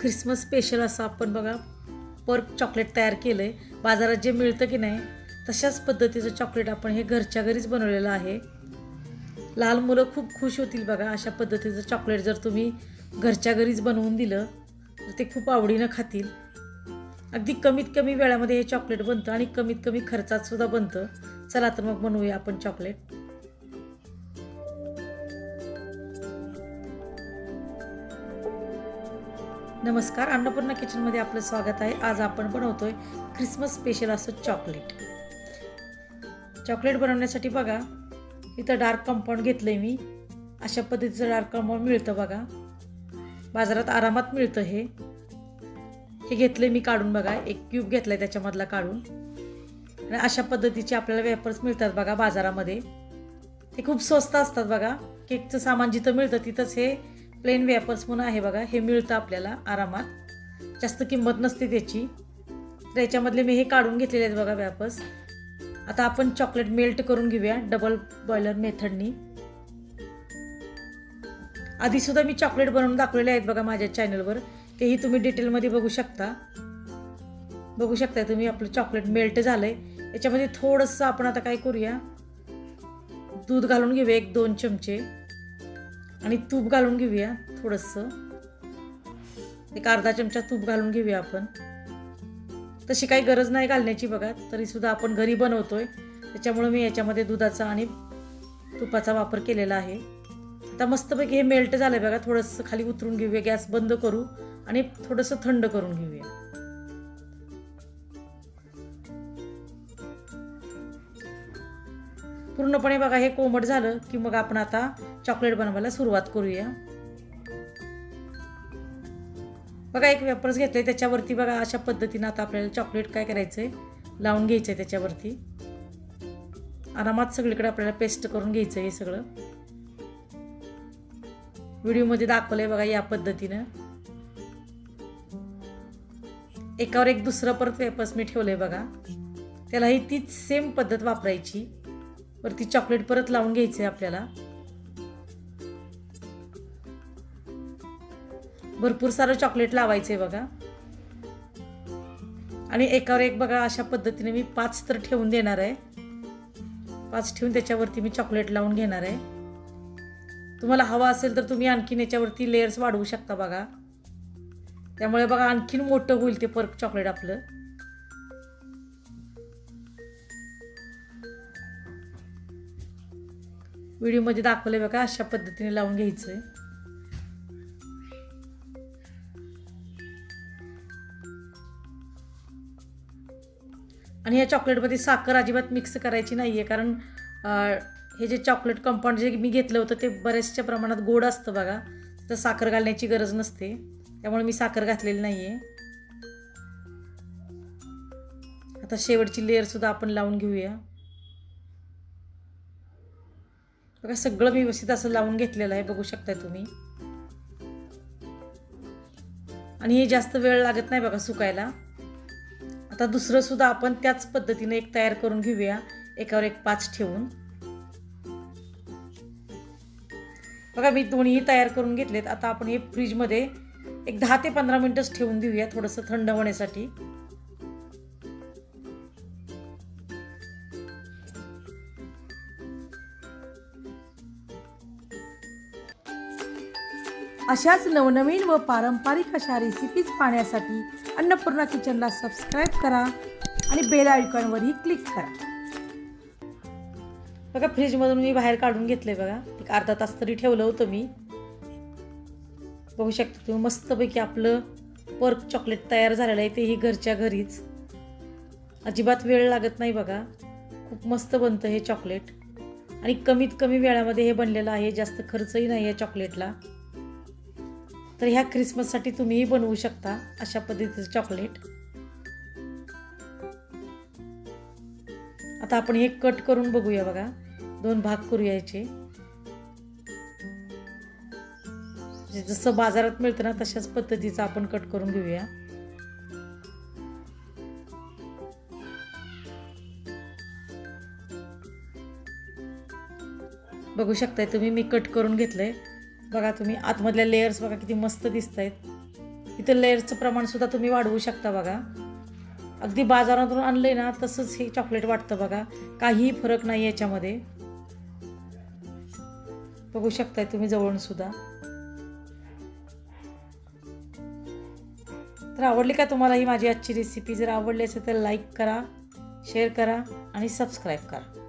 Christmas special असं आपण बघा पर्क चॉकलेट तयार केलं आहे बाजारात जे मिळतं की नाही तशाच पद्धतीचं चॉकलेट आपण हे घरच्या घरीच बनवलेलं आहे. लहान मुलं खूप खुश होतील बघा अशा पद्धतीचं चॉकलेट जर तुम्ही घरच्या घरीच बनवून दिलं तर ते खूप आवडीनं खातील. अगदी कमीत कमी वेळामध्ये हे चॉकलेट बनतं आणि कमीत कमी खर्चात सुद्धा बनतं. चला तर मग बनवूया आपण चॉकलेट नमस्कार अन्नपूर्णा किचनमध्ये आपलं स्वागत आहे. आज आपण बनवतोय ख्रिसमस स्पेशल असं चॉकलेट चॉकलेट बनवण्यासाठी बघा इथं डार्क कंपाऊंड घेतलं आहे मी. अशा पद्धतीचं डार्क कंपाऊंड मिळतं बघा. बाजारात आरामात मिळतं हे. हे घेतले मी काढून बघा. एक क्यूब घेतलाय त्याच्यामधला काढून. आणि अशा पद्धतीचे आपल्याला वेपर्स मिळतात बघा बाजारामध्ये. ते खूप स्वस्त असतात बघा. केकचं सामान जिथं मिळतं तिथंच हे प्लेन वेपर्स म्हणून आहे बघा हे मिळतं आपल्याला आरामात. जास्त किंमत नसते त्याची. तर याच्यामधले मी हे काढून घेतलेले आहेत बघा वेफर्स. आता आपण चॉकलेट मेल्ट करून घेऊया डबल बॉयलर मेथडनी. आधीसुद्धा मी चॉकलेट बनवून दाखवलेले आहेत बघा माझ्या चॅनलवर. तेही तुम्ही डिटेलमध्ये बघू शकता. बघू शकता तुम्ही आपलं चॉकलेट मेल्ट झालं आहे याच्यामध्ये थोडंसं आपण आता काय करूया? दूध घालून घेऊया एक दोन चमचे. आणि तूप घालून घेऊया थोडंसं. एक अर्धा चमचा तूप घालून घेऊया आपण. तशी काही गरज नाही घालण्याची बघा तरीसुद्धा आपण घरी बनवतोय. त्याच्यामुळे मी याच्यामध्ये दुधाचा आणि तुपाचा वापर केलेला आहे. आता मस्तपैकी हे मेल्ट झालं आहे बघा थोडंसं खाली उतरून घेऊया गॅस बंद करू आणि थोडंसं थंड करून घेऊया. पूर्णपणे बघा हे कोमट झालं की मग आपण आता चॉकलेट बनवायला सुरुवात करूया. बघा एक वेपर्स घेतले त्याच्यावरती बघा अशा पद्धतीनं आता आपल्याला चॉकलेट काय करायचंय? लावून घ्यायचंय त्याच्यावरती. आरामात सगळीकडे आपल्याला पेस्ट करून घ्यायचं हे सगळं. व्हिडिओमध्ये दाखवलंय बघा या पद्धतीनं. एकावर एक दुसरं परत वेपर्स मी ठेवलंय बघा. त्यालाही तीच सेम पद्धत वापरायची. वरती चॉकलेट परत लावून घ्यायचंय आपल्याला. भरपूर सारं चॉकलेट लावायचंय बघा. आणि एकावर एक बघा अशा पद्धतीने मी पाच तर ठेवून देणार आहे. पाच ठेवून त्याच्यावरती मी चॉकलेट लावून घेणार आहे. तुम्हाला हवा असेल तर तुम्ही आणखीन याच्यावरती लेयर्स वाढवू शकता बघा. त्यामुळे बघा आणखीन मोठं होईल ते पर्क चॉकलेट आपलं. व्हिडिओमध्ये दाखवले बघा अशा पद्धतीने लावून घ्यायचं आहे आणि या चॉकलेटमध्ये साखर अजिबात मिक्स करायची नाही आहे कारण हे जे चॉकलेट कंपाऊंड जे मी घेतलं होतं ते बऱ्याचशा प्रमाणात गोड असतं बघा. तर साखर घालण्याची गरज नसते. त्यामुळे मी साखर घातलेली नाही आहे आता शेवटची लेअरसुद्धा आपण लावून घेऊया. बघा सगळं मी व्यवस्थित असं लावून घेतलेलं आहे बघू शकताय तुम्ही. आणि हे जास्त वेळ लागत नाही बघा सुकायला. आता दुसरं सुद्धा आपण त्याच पद्धतीने एक तयार करून घेऊया एकावर एक पाच ठेवून. बघा मी दोन्ही तयार करून घेतलेत. आता आपण हे फ्रीजमध्ये एक दहा ते पंधरा मिनटंच ठेवून देऊया थोडंसं थंड होण्यासाठी. अशाच नवनवीन व पारंपरिक अशा रेसिपीज पाहण्यासाठी अन्नपूर्णा किचनला सबस्क्राईब करा आणि बेल आयकॉनवरही क्लिक करा. बघा फ्रीजमधून मी बाहेर काढून घेतलंय बघा. एक अर्धा तास तरी ठेवलं होतं मी. बघू शकता तुम्ही मस्तपैकी आपलं पर्क चॉकलेट तयार झालेलं आहे तेही घरच्या घरीच. अजिबात वेळ लागत नाही बघा. खूप मस्त बनतं हे चॉकलेट आणि कमीत कमी वेळामध्ये हे बनलेलं आहे जास्त खर्चही नाही आहे चॉकलेटला तर ह्या ख्रिसमससाठी तुम्हीही बनवू शकता अशा पद्धतीचं चॉकलेट. आता आपण हे कट करून बघूया बघा. दोन भाग करूया याचे. म्हणजे जसं बाजारात मिळतं ना तशाच पद्धतीचं आपण कट करून घेऊया. बघू शकताय तुम्ही मी कट करून घेतलंय. बघा तुम्ही आतमधल्या लेयर्स बघा किती मस्त दिसत आहेत इथं लेयर्सचं प्रमाणसुद्धा तुम्ही वाढवू शकता बघा. अगदी बाजारातून आणलं आहे ना तसंच हे चॉकलेट वाटतं बघा. काहीही फरक नाही याच्यामध्ये. बघू शकताय तुम्ही जवळून सुद्धा. तर आवडली का तुम्हाला ही माझी आजची रेसिपी जर आवडली असेल तर लाईक करा शेअर करा आणि सबस्क्राईब करा.